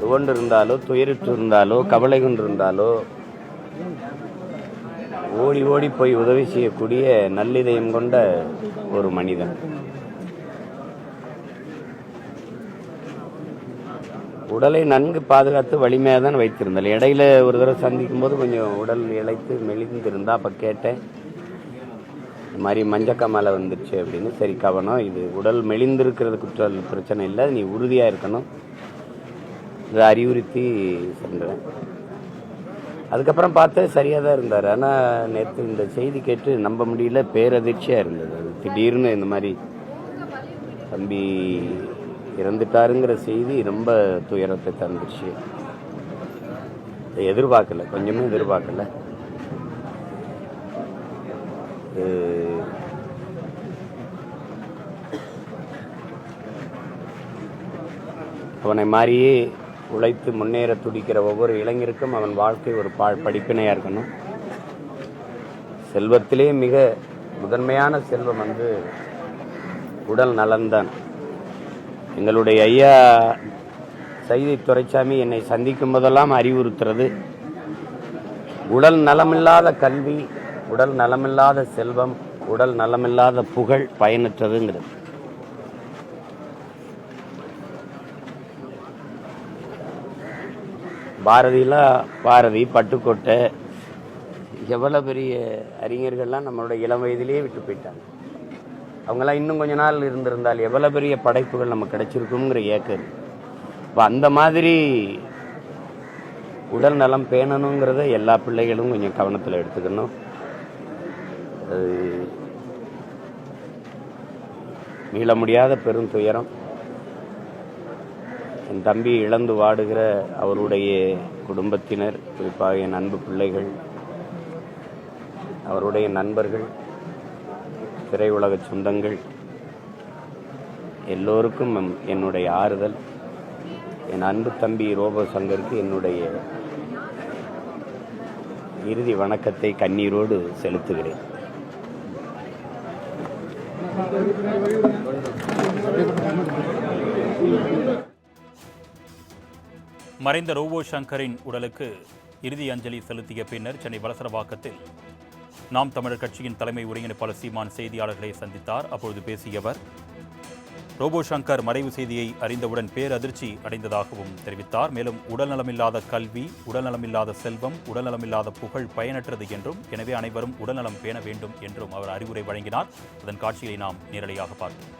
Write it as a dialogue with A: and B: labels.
A: துவண்டு இருந்தாலோ துயரிட்டு இருந்தாலோ கவலை கொண்டு இருந்தாலோ ஓடி ஓடி போய் உதவி செய்யக்கூடிய நல்லிதயம் கொண்ட ஒரு மனிதன். உடலை நன்கு பாதுகாத்து வலிமையாக தான் வைத்திருந்தாள் இடையில ஒரு தடவை சந்திக்கும் போது கொஞ்சம் உடல் இழைத்து மெலிந்திருந்தா அப்போ கேட்டேன் இந்த மாதிரி மஞ்சக்காமலை வந்துருச்சு அப்படின்னு. சரி கவனம். இது உடல் மெலிந்திருக்கிறது குற்ற பிரச்சனை இல்லை. நீ உறுதியாக இருக்கணும். இதை அறிவுறுத்தி சென்றேன். அதுக்கப்புறம் பார்த்து சரியாக தான் இருந்தார். ஆனால் நேற்று இந்த செய்தி கேட்டு நம்ப முடியல பேரதிர்ச்சியாக இருந்தது. அது திடீர்னு இந்த மாதிரி தம்பி இறந்துட்டாருங்கிற செய்தி ரொம்ப துயரத்தை தந்துச்சு எதிர்பார்க்கல கொஞ்சமே எதிர்பார்க்கல. அவனை மாதிரியே உழைத்து முன்னேற துடிக்கிற ஒவ்வொரு இளைஞருக்கும் அவன் வாழ்க்கை ஒரு பா படிப்பினையாக இருக்கணும். செல்வத்திலே மிக முதன்மையான செல்வம் வந்து உடல் நலன்தான் எங்களுடைய ஐயா சைதை துரைசாமி என்னை சந்திக்கும் போதெல்லாம் அறிவுறுத்துறது. உடல் நலமில்லாத கல்வி உடல் நலமில்லாத செல்வம் உடல் நலமில்லாத புகழ் பயனற்றதுங்கிறது. பாரதியெலாம் பாரதி பட்டுக்கோட்டை எவ்வளோ பெரிய அறிஞர்கள்லாம் நம்மளோட இளம் வயதிலேயே விட்டு போயிட்டாங்க. அவங்கெல்லாம் இன்னும் கொஞ்ச நாள் இருந்திருந்தால் எவ்வளோ பெரிய படைப்புகள் நமக்கு கிடைச்சிருக்குங்கிற ஏக்கம் இப்போ அந்த மாதிரி உடல் நலம் பேணணுங்கிறத எல்லா பிள்ளைகளும் கொஞ்சம் கவனத்தில் எடுத்துக்கணும். அது மீள முடியாத பெரும் துயரம். என் தம்பி இழந்து வாடுகிற அவருடைய குடும்பத்தினர் குறிப்பாக என் அன்பு பிள்ளைகள் அவருடைய நண்பர்கள் திரையுலக சொந்தங்கள் எல்லோருக்கும் எம்- என்னுடைய ஆறுதல். என் அன்பு தம்பி ரோபோ சங்கருக்கு என்னுடைய இறுதி வணக்கத்தை கண்ணீரோடு செலுத்துகிறேன்.
B: மறைந்த ரோபோ சங்கரின் உடலுக்கு இறுதி அஞ்சலி செலுத்திய பின்னர் சென்னை வலசரவாக்கத்தில் நாம் தமிழர் கட்சியின் தலைமை ஒருங்கிணைப்பாளர் சீமான் செய்தியாளர்களை சந்தித்தார். அப்பொழுது பேசியவர் ரோபோ சங்கர் மறைவு செய்தியை அறிந்தவுடன் பேரதிர்ச்சி அடைந்ததாகவும் தெரிவித்தார். மேலும் உடல்நலமில்லாத கல்வி உடல்நலமில்லாத செல்வம் உடல்நலமில்லாத புகழ் பயனற்றது என்றும் எனவே அனைவரும் உடல்நலம் பேண வேண்டும் என்றும் அவர் அறிவுரை வழங்கினார். அதன் காட்சியை நாம் நேரடியாக பார்த்தோம்.